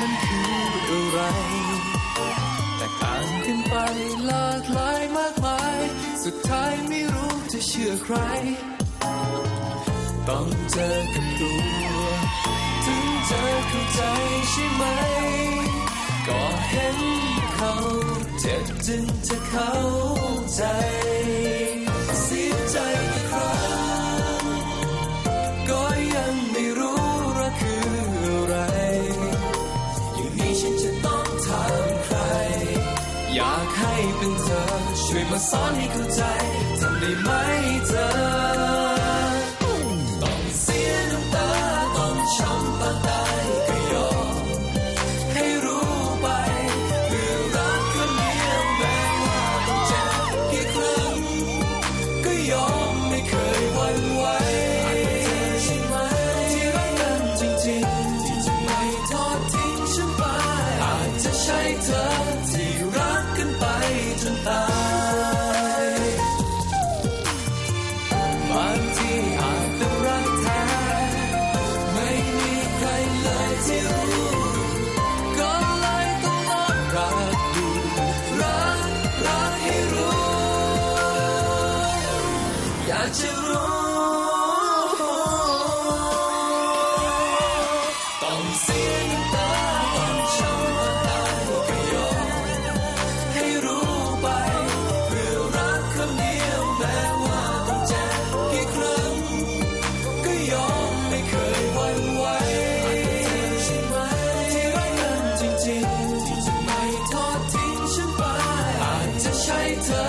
มันคืออะไรแต่ต่างกันไปหลากหลายมากมาย สุดท้ายไม่รู้จะเชื่อใคร ต้องเจอกับตัว ถึงจะเข้าใจใช่ไหม ก็เห็นเขาเจ็บจึงจะเข้าใจ อยากให้เป็นเธอ ช่วยมาสอนให้เข้าใจทำได้ไหม บางทีอาจเป็นรักแท้ไม่มีใครเลยที่รู้ก็เลยต้องลองรักดูรักรักให้รู้อยากจะรู้ ริ